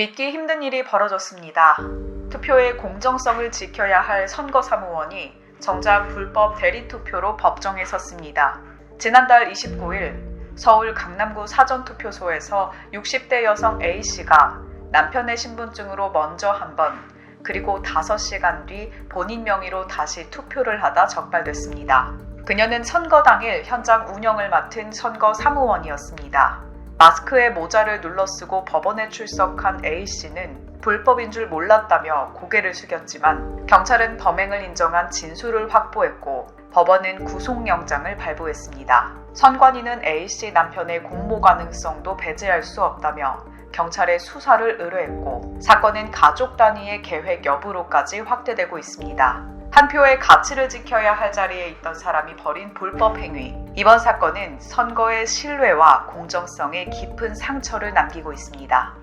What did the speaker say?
믿기 힘든 일이 벌어졌습니다. 투표의 공정성을 지켜야 할 선거사무원이 정작 불법 대리투표로 법정에 섰습니다. 지난달 29일 서울 강남구 사전투표소에서 60대 여성 A씨가 남편의 신분증으로 먼저 한 번, 그리고 5시간 뒤 본인 명의로 다시 투표를 하다 적발됐습니다. 그녀는 선거 당일 현장 운영을 맡은 선거 사무원이었습니다. 마스크에 모자를 눌러쓰고 법원에 출석한 A씨는 불법인 줄 몰랐다며 고개를 숙였지만 경찰은 범행을 인정한 진술을 확보했고 법원은 구속영장을 발부했습니다. 선관위는 A씨 남편의 공모 가능성도 배제할 수 없다며 경찰에 수사를 의뢰했고 사건은 가족 단위의 계획 여부로까지 확대되고 있습니다. 한 표의 가치를 지켜야 할 자리에 있던 사람이 벌인 불법 행위. 이번 사건은 선거의 신뢰와 공정성에 깊은 상처를 남기고 있습니다.